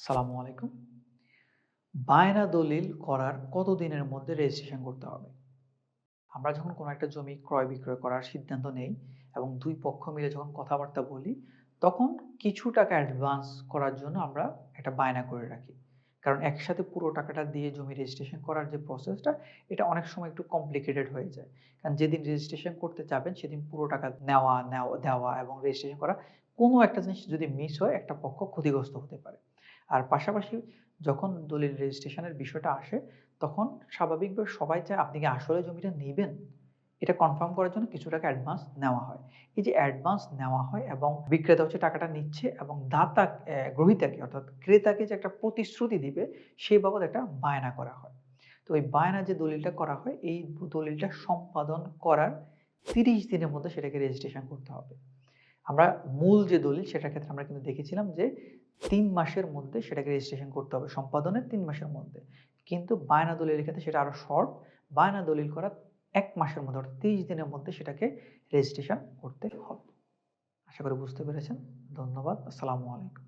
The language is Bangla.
আসসালামু আলাইকুম। বায়না দলিল করার কত দিনের মধ্যে রেজিস্ট্রেশন করতে হবে? আমরা যখন কোনো একটা জমি ক্রয়-বিক্রয় করার সিদ্ধান্ত নেই এবং দুই পক্ষ মিলে যখন কথাবার্তা বলি, তখন কিছু টাকা অ্যাডভান্স করার জন্য আমরা একটা বায়না করে রাখি। কারণ একসাথে পুরো টাকাটা দিয়ে জমি রেজিস্ট্রেশন করার যে প্রসেসটা, এটা অনেক সময় একটু কমপ্লিকেটেড হয়ে যায়। কারণ যেদিন রেজিস্ট্রেশন করতে যাবেন, সেদিন পুরো টাকা নেওয়া, নেও দেওয়া এবং রেজিস্ট্রেশন করা, কোনো একটা জিনিস যদি মিস হয়, একটা পক্ষ ক্ষতিগ্রস্ত হতে পারে। আর পাশাপাশি যখন দলিল রেজিস্ট্রেশনের বিষয়টা আসে, তখন স্বাভাবিকভাবে সবাই চায় আপনি কি আসলে জমিটা নেবেন এটা কনফার্ম করার জন্য কিছু টাকা অ্যাডভান্স নেওয়া হয়। এই যে অ্যাডভান্স নেওয়া হয় এবং বিক্রেতা হচ্ছে টাকাটা নিচ্ছে এবং দাতা গ্রহীতাকে অর্থাৎ ক্রেতাকে যে একটা প্রতিশ্রুতি দিবে, সেই বাবদ একটা বায়না করা হয়। তো ওই বায়না যে দলিলটা করা হয়, এই দলিলটা সম্পাদন করার ৩০ দিনের মধ্যে সেটাকে রেজিস্ট্রেশন করতে হবে। আমরা মূল যে দলিল, সেটার ক্ষেত্রে আমরা কিন্তু দেখেছিলাম যে তিন মাসের মধ্যে সেটাকে রেজিস্ট্রেশন করতে হবে। সম্পাদনের তিন মাসের মধ্যে। কিন্তু বায়না দলিলের ক্ষেত্রে সেটা আরও শর্ট। বায়না দলিল করা এক মাসের মধ্যে, অর্থাৎ ৩০ দিনের মধ্যে সেটাকে রেজিস্ট্রেশন করতে হবে। আশা করি বুঝতে পেরেছেন। ধন্যবাদ। আসসালামু আলাইকুম।